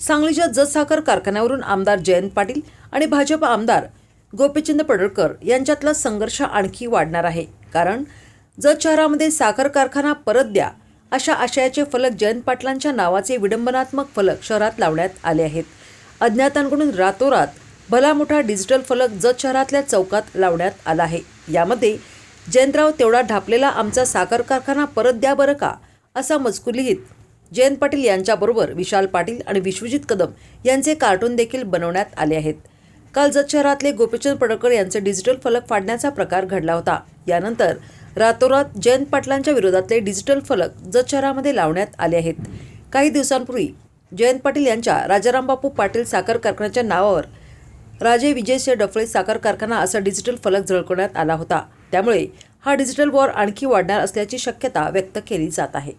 सांगलीच्या जत साखर कारखान्यावरून आमदार जयंत पाटील आणि भाजप आमदार गोपीचंद पडळकर यांच्यातला संघर्ष आणखी वाढणार आहे. कारण जत शहरामध्ये साखर कारखाना परत द्या अशा आशयाचे फलक जयंत पाटलांच्या नावाचे विडंबनात्मक फलक शहरात लावण्यात आले आहेत. अज्ञातांकडून रातोरात भला मोठा डिजिटल फलक जत शहरातल्या चौकात लावण्यात आला आहे. यामध्ये जयंतराव तेवढा ढापलेला आमचा साखर कारखाना परत द्या बरं का? असा मजकूर लिहित जयंत पाटील यांच्याबरोबर विशाल पाटील आणि विश्वजित कदम यांचे कार्टून देखील बनवण्यात आले आहेत. काल जत शहरातले गोपीचंद पडळकर यांचे डिजिटल फलक फाडण्याचा प्रकार घडला होता. यानंतर रातोरात जयंत पाटलांच्या विरोधातले डिजिटल फलक जत शहरामध्ये लावण्यात आले आहेत. काही दिवसांपूर्वी जयंत पाटील यांच्या राजारामबापू पाटील साखर कारखान्याच्या नावावर राजे विजयसिंह डफळे साखर कारखाना असा डिजिटल फलक झळकवण्यात आला होता. त्यामुळे हा डिजिटल वॉर आणखी वाढणार असल्याची शक्यता व्यक्त केली जात आहे.